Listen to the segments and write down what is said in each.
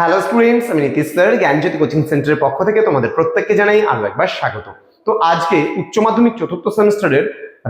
Hello students আমি Nitish sir, জ্ঞানজ্যোতি coaching সেন্টারের পক্ষ থেকে তোমাদের প্রত্যেককে জানাই আরও একবার স্বাগত। তো আজকে উচ্চ মাধ্যমিক চতুর্থ সেমিস্টারের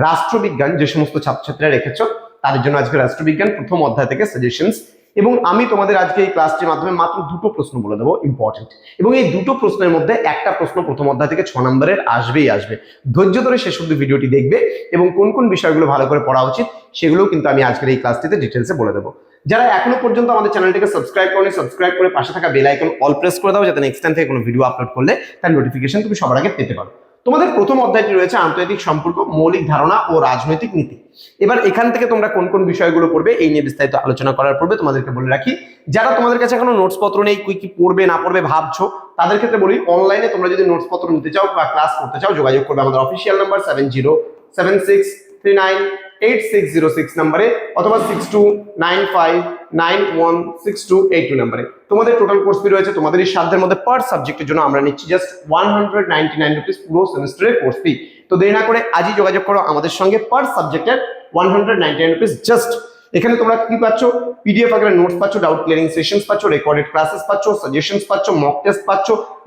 রাষ্ট্রবিজ্ঞান যে সমস্ত ছাত্রছাত্রীরা রেখেছ, তাদের জন্য আজকে রাষ্ট্রবিজ্ঞান প্রথম অধ্যায় থেকে সাজেশনস এবং আমি তোমাদের আজকে এই ক্লাসটির মাধ্যমে মাত্র দুটো প্রশ্ন বলে দেবো ইম্পর্টেন্ট এবং এই দুটো প্রশ্নের মধ্যে একটা প্রশ্ন প্রথম অধ্যায় থেকে ছ নম্বরের আসবেই আসবে। ধৈর্য ধরে শেষ অব্দি ভিডিওটি দেখবে এবং কোন কোন বিষয়গুলো ভালো করে পড়া উচিত, সেগুলোও কিন্তু আমি আজকের এই ক্লাসটিতে ডিটেলসে বলে দেবো। যারা এখনও পর্যন্ত আমাদের চ্যানেলটিকে সাবস্ক্রাইব করনি সাবস্ক্রাইব করে পাশে থাকা বেল আইকন অল প্রেস করে দাও, যাতে নেক্সট টাইম থেকে কোনো ভিডিও আপলোড করলে তার নোটিফিকেশন তুমি সবার আগে পেতে পারো। তোমাদের প্রথম অধ্যায়টি রয়েছে আন্তর্জাতিক সম্পর্ক, মৌলিক ধারণা ও রাজনৈতিক নীতি। এবার এখান থেকে তোমরা কোন কোন বিষয়গুলো পড়বে, এই নিয়ে বিস্তারিত আলোচনা করার পূর্বে তোমাদেরকে বলে রাখি, যারা তোমাদের কাছে এখনও নোটস পত্র নেই, কি কি পড়বে, না পড়বে ভাবছ, তাদের ক্ষেত্রে বলি অনলাইনে তোমরা যদি নোটস পত্র নিতে চাও বা ক্লাস করতে চাও, যোগাযোগ করবে আমাদের official number seven zero seven six three nine eight six zero six নাম্বারে অথবা six two nine five nine one six two eight two নাম্বারে। তোমাদের টোটাল কোর্স ফি রয়েছে, তোমাদের এই সাধ্যের মধ্যে পার সাবজেক্টের জন্য আমরা নিচ্ছি just one hundred ninety nine rupees পুরো সেমিস্টারের কোর্স ফি তো দেরি না করে আজই যোগাযোগ করো আমাদের সঙ্গে পার সাবজেক্টের one hundred ninety nine rupees just এখানে তোমরা কি পাচ্ছ? পিডিএফ আকারে নোটস পাচ্ছ ডাউট ক্লিয়ারিং সেশনস পাচ্ছ রেকর্ডেড ক্লাসেস পাচ্ছ সাজেশনস পাচ্ছ মক টেস্ট পাচ্ছ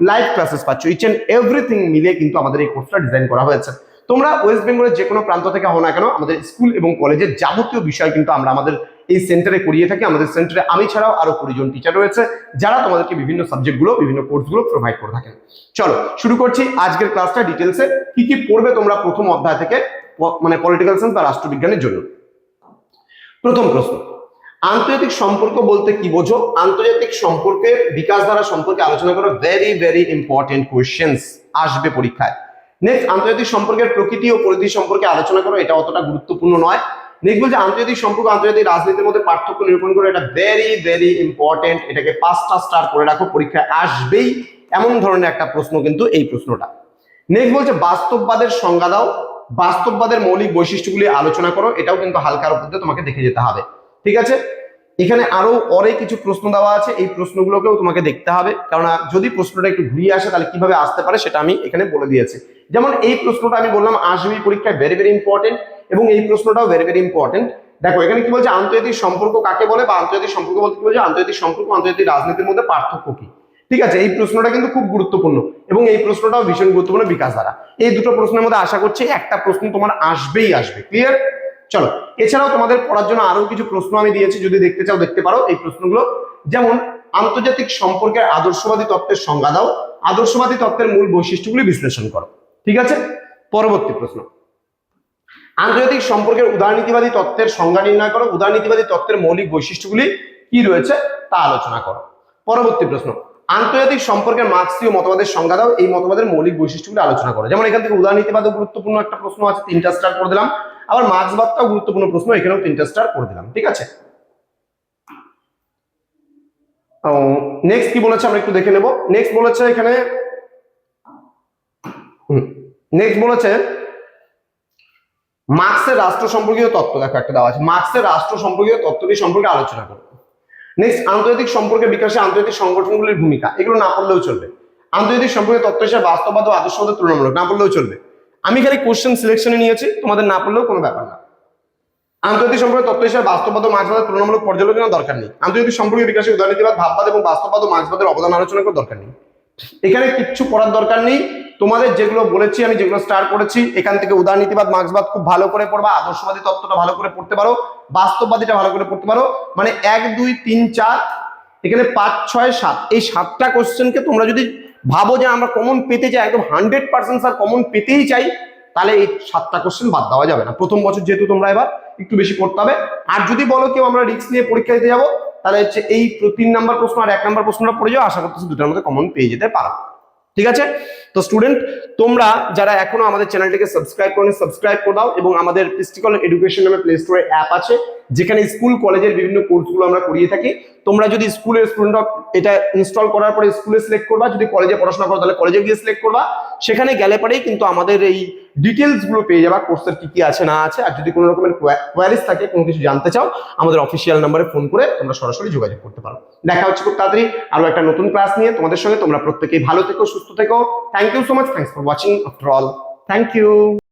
লাইভ ক্লাসেস পাচ্ছ ইচ এন্ড এভরিথিং মিলে কিন্তু আমাদের এই কোর্সটা ডিজাইন করা হয়েছে। তোমরা ওয়েস্ট বেঙ্গলের যে কোনো প্রান্ত থেকে হও না কেন, আমাদের স্কুল এবং কলেজের যাবতীয় বিষয় কিন্তু আমরা আমাদের এই সেন্টারে করিয়ে থাকি। আমাদের সেন্টারে আমি ছাড়াও আরও কুড়ি জন টিচার রয়েছে, যারা তোমাদেরকে বিভিন্ন সাবজেক্টগুলো বিভিন্ন কোর্সগুলো প্রোভাইড করে থাকেন। চলো, শুরু করছি আজকের ক্লাসটা ডিটেলসে কি কি পড়বে তোমরা প্রথম অধ্যায় থেকে মানে পলিটিক্যাল সায়েন্স বা রাষ্ট্রবিজ্ঞানের জন্য? প্রথম প্রশ্ন, আন্তর্জাতিক সম্পর্ক বলতে কি বোঝো? আন্তর্জাতিক সম্পর্কের বিকাশ ধারা সম্পর্কে আলোচনা করো। ভেরি ভেরি ইম্পর্টেন্ট কোয়েশ্চেন্স আসবে পরীক্ষায়। নেক্সট আন্তর্জাতিক সম্পর্কের প্রকৃতি ও পরিধি সম্পর্কে আলোচনা করো, এটা অতটা গুরুত্বপূর্ণ নয়। নেক্সট বলছে, আন্তর্জাতিক সম্পর্ক, আন্তর্জাতিক রাজনীতির মধ্যে পার্থক্য নিরূপণ করো, এটা ভেরি ভেরি ইম্পর্টেন্ট এটাকে পাঁচটা স্টার করে রাখো পরীক্ষায় আসবেই, এমন ধরনের একটা প্রশ্ন কিন্তু এই প্রশ্নটা। নেক্সট বলছে, বাস্তববাদের সংজ্ঞা দাও, বাস্তববাদের মৌলিক বৈশিষ্ট্যগুলি আলোচনা করো, এটাও কিন্তু হালকার উপর দিয়ে তোমাকে দেখে যেতে হবে। ঠিক আছে? এখানে আরও অনেক কিছু প্রশ্ন দেওয়া আছে, এই প্রশ্নগুলোকেও তোমাকে দেখতে হবে। কারণ যদি প্রশ্নটা একটু ঘুরিয়ে আসে, তাহলে কীভাবে আসতে পারে সেটা আমি এখানে বলে দিয়েছি। যেমন এই প্রশ্নটা আমি বললাম আসবি পরীক্ষায় ভেরি ভেরি ইম্পর্টেন্ট এবং এই প্রশ্নটাও ভেরি ভেরি ইম্পর্টেন্ট দেখো, এখানে কি বলছে, আন্তর্জাতিক সম্পর্ক কাকে বলে বা আন্তর্জাতিক সম্পর্ক বলতে কি বলছে, আন্তর্জাতিক সম্পর্ক, আন্তর্জাতিক রাজনীতির মধ্যে পার্থক্য কি? ঠিক আছে, এই প্রশ্নটা কিন্তু খুব গুরুত্বপূর্ণ এবং এই প্রশ্নটাও ভীষণ গুরুত্বপূর্ণ বিকাশ দ্বারা। এই দুটো প্রশ্নের মধ্যে আশা করছি একটা প্রশ্ন তোমার আসবেই আসবে। ক্লিয়ার চলো, এছাড়াও তোমাদের পড়ার জন্য আরও কিছু প্রশ্ন আমি দিয়েছি, যদি দেখতে চাও দেখতে পারো এই প্রশ্নগুলো। যেমন, আন্তর্জাতিক সম্পর্কের আদর্শবাদী তত্ত্বের সংজ্ঞা দাও, আদর্শবাদী তত্ত্বের মূল বৈশিষ্ট্যগুলি বিশ্লেষণ করো, ঠিক আছে? পরবর্তী প্রশ্ন। আন্তর্জাতিক সম্পর্কের উদারনীতিবাদী তত্ত্বের সংজ্ঞা নির্ণয় করো, উদারনীতিবাদী তত্ত্বের মৌলিক বৈশিষ্ট্যগুলি কি রয়েছে তা আলোচনা করো। পরবর্তী প্রশ্ন, আন্তর্জাতিক সম্পর্কের মার্ক্সীয় মতবাদের সংজ্ঞা দাও, এই মতবাদের মৌলিক বৈশিষ্ট্যগুলি আলোচনা করো। যেমন, এখান থেকে উদারনীতিবাদও গুরুত্বপূর্ণ একটা প্রশ্ন আছে, তিনটা স্টার করে দিলাম। আবার মার্ক্সবাদটাও গুরুত্বপূর্ণ প্রশ্ন, এখানেও তিনটা স্টার করে দিলাম, ঠিক আছে? নেক্সট কি বলেছে আমরা একটু দেখে নেব। নেক্সট বলেছে এখানে নেক্সট বলেছে মার্ক্সের রাষ্ট্র সম্পর্কীয় তত্ত্ব, দেখো একটা দেওয়া আছে মার্ক্সের রাষ্ট্র সম্পর্কীয় তত্ত্বটি সম্পর্কে আলোচনা করো। নেক্সট আন্তর্জাতিক সম্পর্কের বিকাশে আন্তর্জাতিক সংগঠনগুলির ভূমিকা, এগুলো না পড়লেও চলবে। আন্তর্জাতিক সম্পর্কের তত্ত্ব হিসেবে বাস্তববাদ ও আদর্শবাদের তুলনামূলক, না পড়লেও চলবে। আমি খালি কোশ্চেন সিলেকশনে নিয়েছি, তোমাদের না পড়লেও কোনো ব্যাপার না। আন্তর্জাতিক সম্পর্কের তত্ত্ব হিসেবে ও মার্ক্সবাদের তুলনামূলক পর্যালোচনা দরকার নেই। আন্তর্জাতিক সম্পর্কের বিকাশে উদারনীতিবাদ, ভাববাদ এবং বাস্তববাদ ও মার্ক্সবাদের অবদান আলোচনা করার দরকার নেই। এখানে কিচ্ছু পড়ার দরকার নেই। তোমাদের যেগুলো বলেছি, আমি যেগুলো স্টার করেছি, এখান থেকে উদারনীতিবাদ, মার্ক্সবাদ খুব ভালো করে পড়বা, আদর্শবাদী তত্ত্বটা ভালো করে পড়তে পারো, বাস্তববাদীটা ভালো করে পড়তে পারো। মানে এক, দুই, তিন, চার, এখানে পাঁচ, ছয়, সাত, এই সাতটা কোশ্চেনকে তোমরা যদি ভাবো যে আমরা কমন পেতে চাই, একদম হান্ড্রেড পার্সেন্ট স্যার কমন পেতেই চাই, তাহলে এই সাতটা কোশ্চেন বাদ দেওয়া যাবে না। প্রথম বছর যেহেতু তোমরা এবার একটু বেশি পড়তে হবে। আর যদি বলো কেউ আমরা রিস্ক নিয়ে পরীক্ষা দিতে যাব, তাহলে হচ্ছে এই তিন নাম্বার প্রশ্ন আর এক নাম্বার প্রশ্নটা পড়ে যাও, আশা করতেছি দুটার মধ্যে কমন পেয়ে যেতে পারো। ঠিক আছে? তো স্টুডেন্ট তোমরা যারা এখনও আমাদের চ্যানেলটিকে সাবস্ক্রাইব করো সাবস্ক্রাইব করে দাও এবং আমাদের পিস্টিকল এডুকেশন নামে প্লে স্টোরে অ্যাপ আছে, যেখানে স্কুল কলেজের বিভিন্ন কোর্সগুলো আমরা করিয়ে থাকি। তোমরা যদি স্কুলের স্টুডেন্ট এটা ইনস্টল করার পরে স্কুলে সিলেক্ট করবা, যদি কলেজে পড়াশোনা করো, তাহলে কলেজে গিয়ে সিলেক্ট করবা। সেখানে গেলে পরেই কিন্তু আমাদের এই ডিটেলসগুলো পেয়ে যাবা কোর্সের কি কি আছে, না আছে। আর যদি কোনো রকমের কোয়ারিজ থাকে, কোনো কিছু জানতে চাও, আমাদের অফিসিয়াল নাম্বারে ফোন করে তোমরা সরাসরি যোগাযোগ করতে পারো। দেখা হচ্ছে খুব তাড়াতাড়ি আরও একটা নতুন ক্লাস নিয়ে তোমাদের সঙ্গে। তোমরা প্রত্যেকেই ভালো থেকো, সুস্থ থেকো। Thank you so much thanks for watching after all thank you